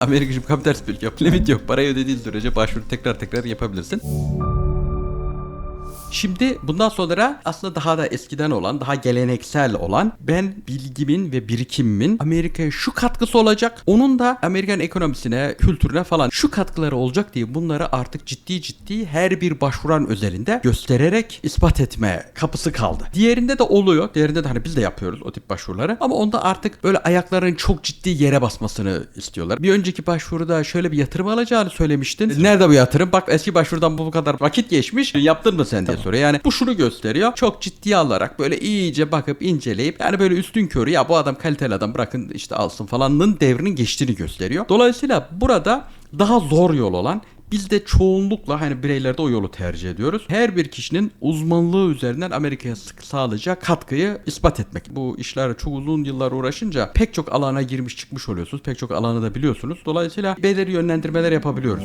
Amerika şimdi kapitalist bir yok. Limit yok. Parayı ödediğin sürece başvuru tekrar tekrar yapabilirsin. Şimdi bundan sonra aslında daha da eskiden olan, daha geleneksel olan ben bilgimin ve birikimimin Amerika'ya şu katkısı olacak. Onun da Amerikan ekonomisine, kültürüne falan şu katkıları olacak diye bunları artık ciddi ciddi her bir başvuran özelinde göstererek ispat etme kapısı kaldı. Diğerinde de oluyor. Diğerinde de hani biz de yapıyoruz o tip başvuruları. Ama onda artık böyle ayakların çok ciddi yere basmasını istiyorlar. Bir önceki başvuruda şöyle bir yatırım alacağını söylemiştin. Nerede bu yatırım? Bak eski başvurudan bu kadar vakit geçmiş. Yaptın mı sen diye soruyor. Yani bu şunu gösteriyor. Çok ciddiye alarak böyle iyice bakıp inceleyip yani böyle üstün körü ya bu adam kaliteli adam bırakın işte alsın falanın devrinin geçtiğini gösteriyor. Dolayısıyla burada daha zor yol olan biz de çoğunlukla hani bireylerde o yolu tercih ediyoruz. Her bir kişinin uzmanlığı üzerinden Amerika'ya sık sağlayacağı katkıyı ispat etmek. Bu işler çok uzun yıllar uğraşınca pek çok alana girmiş çıkmış oluyorsunuz. Pek çok alanı da biliyorsunuz. Dolayısıyla belirli yönlendirmeler yapabiliyoruz.